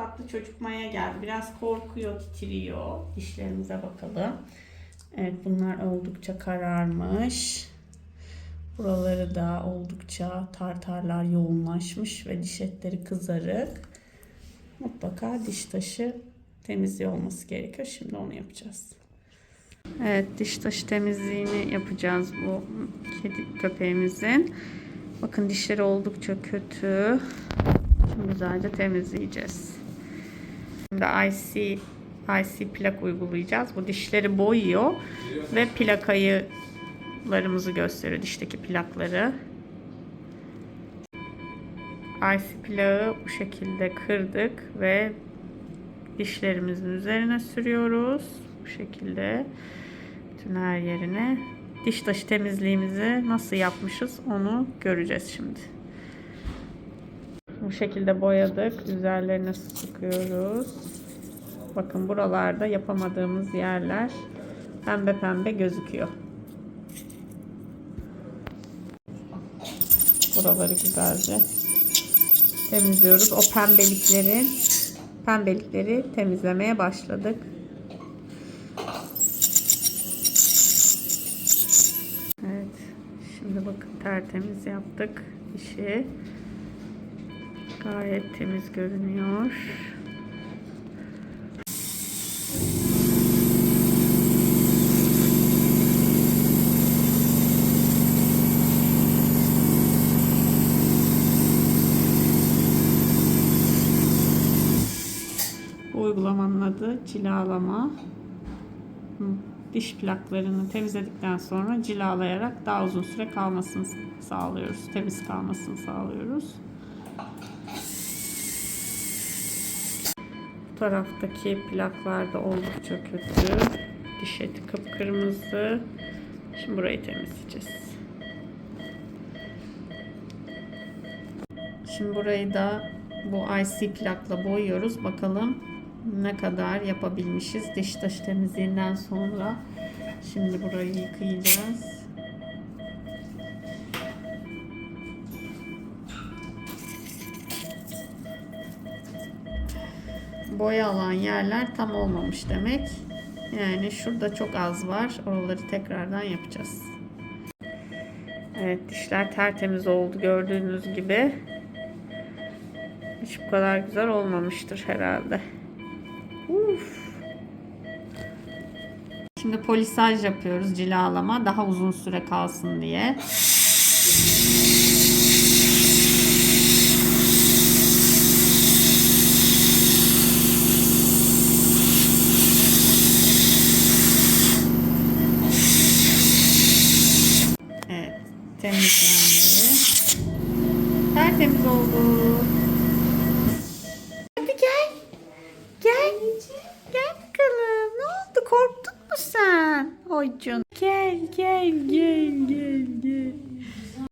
tatlı çocuk Maya geldi. Biraz korkuyor, titriyor. Dişlerimize bakalım. Evet bunlar oldukça kararmış. Buraları da oldukça tartarlar yoğunlaşmış ve diş etleri kızarık. Mutlaka diş taşı temizliği olması gerekiyor. Şimdi onu yapacağız. Evet diş taşı temizliğini yapacağız bu kedi köpeğimizin. Bakın dişleri oldukça kötü. Şimdi güzelce temizleyeceğiz. Şimdi IC IC plak uygulayacağız. Bu dişleri boyuyor ve plakayılarımızı gösteriyor dişteki plakları. IC plağı bu şekilde kırdık ve dişlerimizin üzerine sürüyoruz. Bu şekilde bütün her yerine. Diş taşı temizliğimizi nasıl yapmışız onu göreceğiz şimdi. Bu şekilde boyadık. Üzerlerine sıkıyoruz. Bakın buralarda yapamadığımız yerler pembe pembe gözüküyor. Buraları güzelce temizliyoruz. O pembeliklerin pembelikleri temizlemeye başladık. Evet. Şimdi bakın tertemiz yaptık işi. Gayet temiz görünüyor. Bu uygulamanın adı cilalama. Diş plaklarını temizledikten sonra cilalayarak daha uzun süre kalmasını sağlıyoruz. Temiz kalmasını sağlıyoruz. Taraftaki plaklar da oldukça kötü. Diş eti kıpkırmızı. Şimdi burayı temizleyeceğiz. Şimdi burayı da bu IC plakla boyuyoruz. Bakalım ne kadar yapabilmişiz diş taşı temizliğinden sonra. Şimdi burayı yıkayacağız. Boya alan yerler tam olmamış demek. Yani şurada çok az var. Oraları tekrardan yapacağız. Evet dişler tertemiz oldu gördüğünüz gibi. Hiç bu kadar güzel olmamıştır herhalde. Uf. Şimdi polisaj yapıyoruz cilalama daha uzun süre kalsın diye. Evet temizlendi. Tertemiz oldu. Hadi gel. Gel. Gel bakalım. Ne oldu? Korktun mu sen? Oy canım. Gel gel gel gel